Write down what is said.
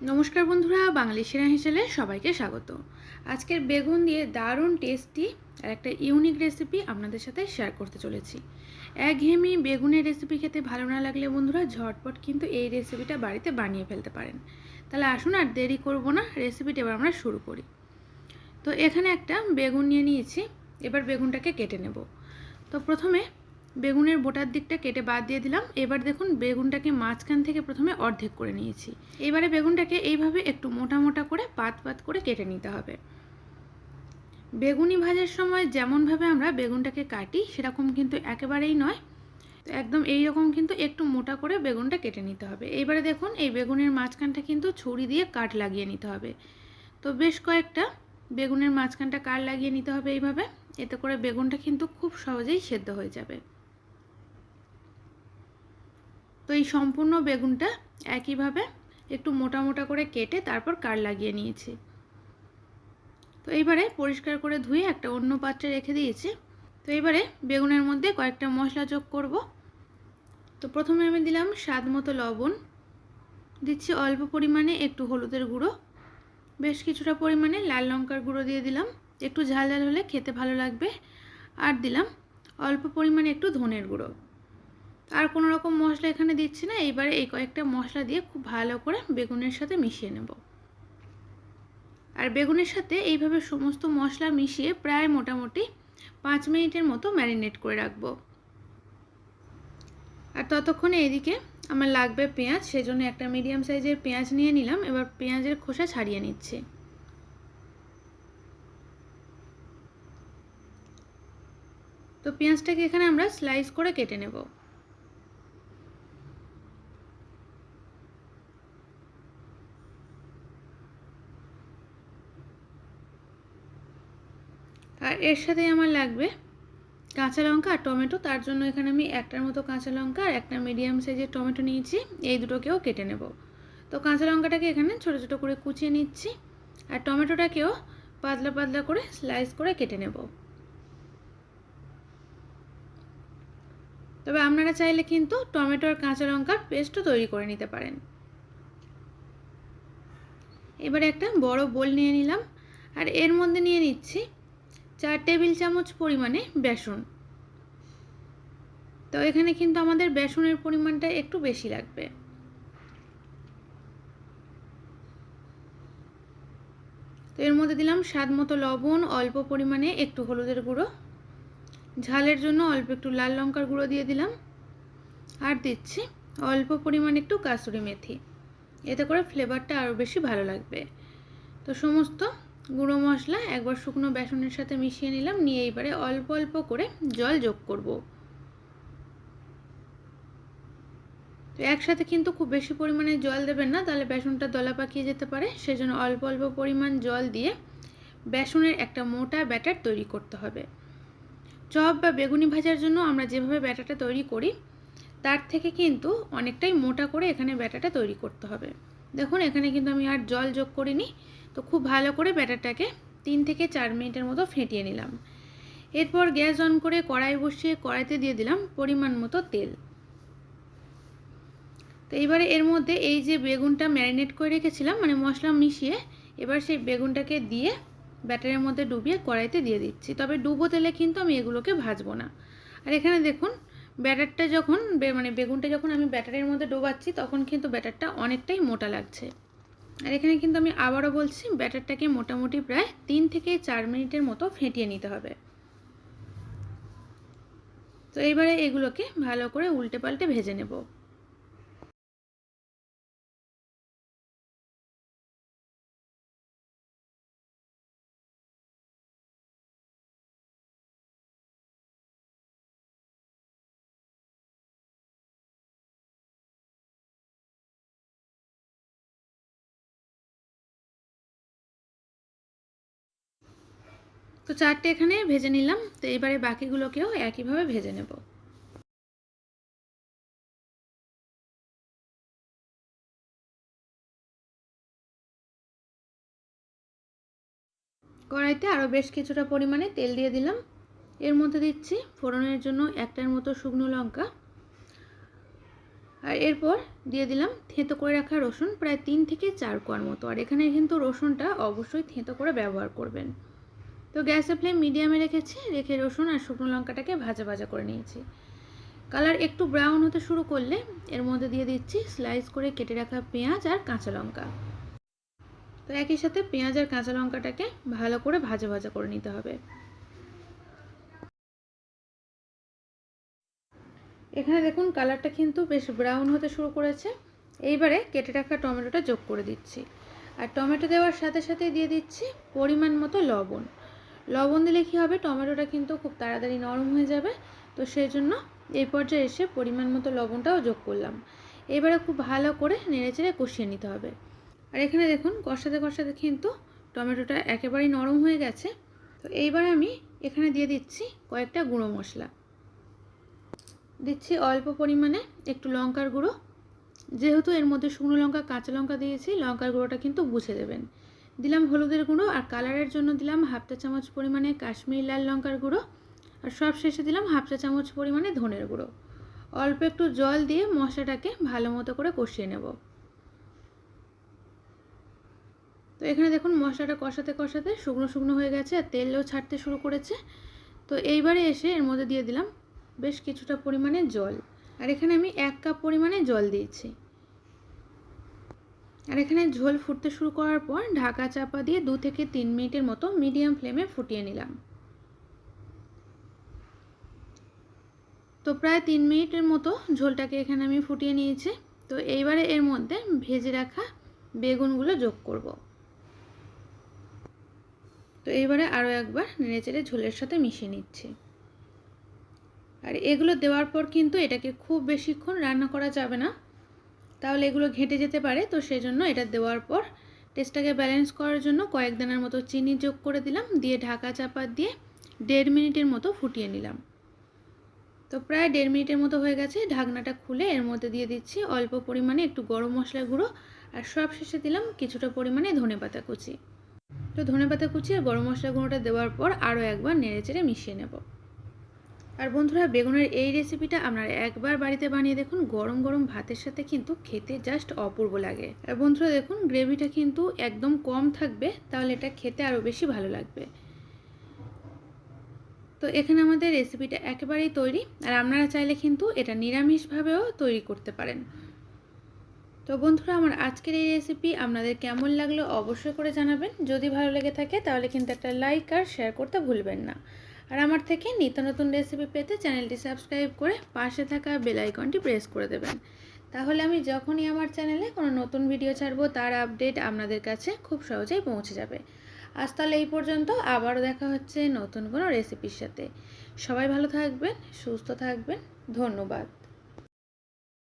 নমস্কার বন্ধুরা, বাঙালি সেরা হিসেবে সবাইকে স্বাগত। আজকের বেগুন দিয়ে দারুণ টেস্টি আর একটা ইউনিক রেসিপি আপনাদের সাথে শেয়ার করতে চলেছি। একঘেয়েমি বেগুনের রেসিপি খেতে ভালো না লাগলে বন্ধুরা, ঝটপট কিন্তু এই রেসিপিটা বাড়িতে বানিয়ে ফেলতে পারেন। তাহলে আসুন আর দেরি করব না রেসিপিটা এবার আমরা শুরু করি। তো এখানে একটা বেগুন নিয়ে নিয়েছি, এবার বেগুনটাকে কেটে নেব। তো প্রথমে বেগুনের বোটার দিকটা কেটে বাদ দিয়ে দিলাম। এবার দেখুন, বেগুনটাকে মাঝখান থেকে প্রথমে অর্ধেক করে নিয়েছি। এবারে বেগুনটাকে এইভাবে একটু মোটা মোটা করে পাত পাত করে কেটে নিতে হবে। বেগুনি ভাজার সময় যেমনভাবে আমরা বেগুনটাকে কাটি, সেরকম কিন্তু একেবারেই নয়। তো একদম এই রকম কিন্তু একটু মোটা করে বেগুনটা কেটে নিতে হবে। এইবারে দেখুন, এই বেগুনের মাঝখানটা কিন্তু ছুরি দিয়ে কাট লাগিয়ে নিতে হবে। তো বেশ কয়েকটা বেগুনের মাঝখানটা কাট লাগিয়ে নিতে হবে এইভাবে। এতে করে বেগুনটা কিন্তু খুব সহজেই সেদ্ধ হয়ে যাবে। তো এই সম্পূর্ণ বেগুনটা একইভাবে একটু মোটা মোটা করে কেটে তারপর কার লাগিয়ে নিয়েছি। তো এইবারে পরিষ্কার করে ধুয়ে একটা অন্য পাত্রে রেখে দিয়েছি। তো এবারে বেগুনের মধ্যে কয়েকটা মশলা যোগ করব। তো প্রথমে আমি দিলাম স্বাদ মতো লবণ। দিচ্ছি অল্প পরিমাণে একটু হলুদের গুঁড়ো। বেশ কিছুটা পরিমাণে লাল লঙ্কার গুঁড়ো দিয়ে দিলাম। একটু ঝাল ঝাল হলে খেতে ভালো লাগবে। আর দিলাম অল্প পরিমাণে একটু ধনের গুঁড়ো। আর কোনো রকম মশলা এখানে দিচ্ছি না। এইবারে এই কয়েকটা মশলা দিয়ে খুব ভালো করে বেগুনের সাথে মিশিয়ে নেব। আর বেগুনের সাথে এইভাবে সমস্ত মশলা মিশিয়ে প্রায় মোটামুটি পাঁচ মিনিটের মতো ম্যারিনেট করে রাখব। আর ততক্ষণে এদিকে আমার লাগবে পেঁয়াজ, সেজন্য একটা মিডিয়াম সাইজের পেঁয়াজ নিয়ে নিলাম। এবার পেঁয়াজের খোসা ছাড়িয়ে নিচ্ছি। তো পেঁয়াজটাকে এখানে আমরা স্লাইস করে কেটে নেব। আর এর সাথে আমার লাগবে কাঁচা লঙ্কা আর টমেটো। তার জন্য এখানে আমি একটার মতো কাঁচা লঙ্কা আর একটা মিডিয়াম সাইজের টমেটো নিয়েছি। এই দুটোকেও কেটে নেব। তো কাঁচা লঙ্কাটাকে এখানে ছোটো ছোটো করে কুচিয়ে নিচ্ছি আর টমেটোটাকেও পাতলা পাতলা করে স্লাইস করে কেটে নেব। তবে আপনারা চাইলে কিন্তু টমেটো আর কাঁচা লঙ্কার পেস্টও তৈরি করে নিতে পারেন। এবারে একটা বড় বোল নিয়ে নিলাম। আর এর মধ্যে নিয়ে নিচ্ছি চার টেবিল চামচ পরিমাণে বেসন। তো এখানে কিন্তু আমাদের বেসনের পরিমাণটা একটু বেশি লাগবে। তো এর মধ্যে দিলাম স্বাদ মতো লবণ, অল্প পরিমাণে একটু হলুদের গুঁড়ো। ঝালের জন্য অল্প একটু লাল লঙ্কার গুঁড়ো দিয়ে দিলাম। আর দিচ্ছি অল্প পরিমাণে একটু কাসুরি মেথি। এতে করে ফ্লেভারটা আরও বেশি ভালো লাগবে। তো সমস্ত গুঁড়ো মশলা, একবার শুকনো বেসনের সাথে মিশিয়ে নিলাম, নিয়ে এইবারে অল্প অল্প করে জল যোগ করব। তো একসাথে কিন্তু খুব বেশি পরিমাণে জল দেবেন না, তাহলে বেসনটা দলা পাকিয়ে যেতে পারে। সেজন্য অল্প অল্প পরিমাণ জল দিয়ে বেসনের একটা মোটা ব্যাটার তৈরি করতে হবে। চপ বা বেগুনি ভাজার জন্য আমরা যেভাবে ব্যাটারটা তৈরি করি, তার থেকে কিন্তু অনেকটাই মোটা করে এখানে ব্যাটারটা তৈরি করতে হবে। দেখুন, এখানে কিন্তু আমি আর জল যোগ করিনি, তো খুব ভালো করে ব্যাটারটাকে তিন থেকে চার মিনিটের মতো ফেটিয়ে নিলাম। এরপর গ্যাস অন করে কড়াই বসিয়ে কড়াইতে দিয়ে দিলাম পরিমাণ মতো তেল। তো এবারে এর মধ্যে এই যে বেগুনটা ম্যারিনেট করে রেখেছিলাম মানে মশলা মিশিয়ে, এবার সেই বেগুনটাকে দিয়ে ব্যাটারের মধ্যে ডুবিয়ে কড়াইতে দিয়ে দিচ্ছি। তবে ডুবো তেলে কিন্তু আমি এগুলোকে ভাজবো না। আর এখানে দেখুন ব্যাটারটা যখন মানে বেগুনটা যখন আমি ব্যাটারের মধ্যে ডোবাচ্ছি, তখন কিন্তু ব্যাটারটা অনেকটাই মোটা লাগছে। আর এখানে কিন্তু আমি আবারও বলছি, ব্যাটারটাকে মোটামুটি প্রায় তিন থেকে চার মিনিটের মতো ফেটিয়ে নিতে হবে। তো এইবারে এগুলোকে ভালো করে উল্টে পাল্টে ভেজে নেব। তো চারটে এখানে ভেজে নিলাম। তো এবারে বাকিগুলোকেও একইভাবে ভেজে নেব। কড়াইতে আরও বেশ কিছুটা পরিমাণে তেল দিয়ে দিলাম। এর মধ্যে দিচ্ছি ফোড়নের জন্য একটার মতো শুকনো লঙ্কা। আর এরপর দিয়ে দিলাম থেঁতো করে রাখা রসুন, প্রায় তিন থেকে চার কোয়ার মতো। আর এখানে কিন্তু রসুনটা অবশ্যই থেঁতো করে ব্যবহার করবেন। তো গ্যাসের ফ্লেম মিডিয়ামে রেখেছি, রেখে রসুন আর শুকনো লঙ্কাটাকে ভাজা ভাজা করে নিয়েছি। কালার একটু ব্রাউন হতে শুরু করলে এর মধ্যে দিয়ে দিচ্ছি স্লাইস করে কেটে রাখা পেঁয়াজ আর কাঁচা লঙ্কা। তো একই সাথে পেঁয়াজ আর কাঁচা লঙ্কাটাকে ভালো করে ভাজা ভাজা করে নিতে হবে। এখানে দেখুন কালারটা কিন্তু বেশ ব্রাউন হতে শুরু করেছে। এইবারে কেটে রাখা টমেটোটা যোগ করে দিচ্ছি। আর টমেটো দেওয়ার সাথে সাথে দিয়ে দিচ্ছি পরিমাণ মতো লবণ। লবণ দিলে কী হবে? টমেটোটা কিন্তু খুব তাড়াতাড়ি নরম হয়ে যাবে। তো সেই জন্য এই পর্যায়ে এসে পরিমাণ মতো লবণটাও যোগ করলাম। এবারে খুব ভালো করে নেড়েচেড়ে কষিয়ে নিতে হবে। আর এখানে দেখুন, কষাতে কষাতে কিন্তু টমেটোটা একেবারেই নরম হয়ে গেছে। তো এইবারে আমি এখানে দিয়ে দিচ্ছি কয়েকটা গুঁড়ো মশলা। দিচ্ছি অল্প পরিমাণে একটু লঙ্কার গুঁড়ো। যেহেতু এর মধ্যে শুকনো লঙ্কা, কাঁচা লঙ্কা দিয়েছি, লঙ্কার গুঁড়োটা কিন্তু বুঝে দেবেন। দিলাম হলুদের গুঁড়ো আর কালারের জন্য দিলাম হাফ চা চামচ পরিমাণে কাশ্মীরি লাল লঙ্কার গুঁড়ো। আর সব শেষে দিলাম হাফ চা চামচ পরিমাণে ধনের গুঁড়ো। অল্প একটু জল দিয়ে মশলাটাকে ভালো মতো করে কষিয়ে নেব। তো এখানে দেখুন মশলাটা কষাতে কষাতে শুকনো শুকনো হয়ে গেছে আর তেলও ছাড়তে শুরু করেছে। তো এইবারে এসে এর মধ্যে দিয়ে দিলাম বেশ কিছুটা পরিমাণে জল। আর এখানে আমি এক কাপ পরিমাণে জল দিয়েছি। আর এখানে ঝোল ফুটতে শুরু করার পর ঢাকা চাপা দিয়ে দু থেকে তিন মিনিটের মতো মিডিয়াম ফ্লেমে ফুটিয়ে নিলাম। তো প্রায় তিন মিনিটের মতো ঝোলটাকে এখানে আমি ফুটিয়ে নিয়েছি। তো এইবারে এর মধ্যে ভেজে রাখা বেগুনগুলো যোগ করব। তো এইবারে আরও একবার নেড়েচেড়ে ঝোলের সাথে মিশিয়ে নিচ্ছি। আর এগুলো দেওয়ার পর কিন্তু এটাকে খুব বেশিক্ষণ রান্না করা যাবে না। তাহলে এগুলো ঘেঁটে যেতে পারে। তো সেই জন্য এটা দেওয়ার পর টেস্টটাকে ব্যালেন্স করার জন্য কয়েক দানার মতো চিনি যোগ করে দিলাম। দিয়ে ঢাকা চাপা দিয়ে দেড় মিনিটের মতো ফুটিয়ে নিলাম। তো প্রায় দেড় মিনিটের মতো হয়ে গেছে। ঢাকনাটা খুলে এর মধ্যে দিয়ে দিচ্ছি অল্প পরিমাণে একটু গরম মশলা গুঁড়ো আর সব শেষে দিলাম কিছুটা পরিমাণে ধনে পাতা কুচি। তো ধনে পাতা কুচি আর গরম মশলা গুঁড়োটা দেওয়ার পর আরও একবার নেড়ে চেড়ে মিশিয়ে নেব। আর বন্ধুরা, বেগুনের এই রেসিপিটা আপনারা একবার বাড়িতে বানিয়ে দেখুন, গরম গরম ভাতের সাথে কিন্তু খেতে জাস্ট অপূর্ব লাগে। আর বন্ধুরা, দেখুন গ্রেভিটা কিন্তু একদম কম থাকবে, তাহলে এটা খেতে আরও বেশি ভালো লাগবে। তো এখানে আমাদের রেসিপিটা একেবারেই তৈরি, আর আপনারা চাইলে কিন্তু এটা নিরামিষভাবেও তৈরি করতে পারেন। তো বন্ধুরা, আমার আজকের এই রেসিপি আপনাদের কেমন লাগল অবশ্যই করে জানাবেন। যদি ভালো লেগে থাকে, তাহলে কিন্তু একটা লাইক আর শেয়ার করতে ভুলবেন না। আর আমার থেকে নিত্য নতুন রেসিপি পেতে চ্যানেলটি সাবস্ক্রাইব করে পাশে থাকা বেল আইকনটি প্রেস করে দেবেন। তাহলে আমি যখনই আমার চ্যানেলে কোনো নতুন ভিডিও ছাড়বো, তার আপডেট আপনাদের কাছে খুব সহজেই পৌঁছে যাবে। আজ তাহলে এই পর্যন্ত, আবারও দেখা হচ্ছে নতুন কোনো রেসিপির সাথে। সবাই ভালো থাকবেন, সুস্থ থাকবেন, ধন্যবাদ।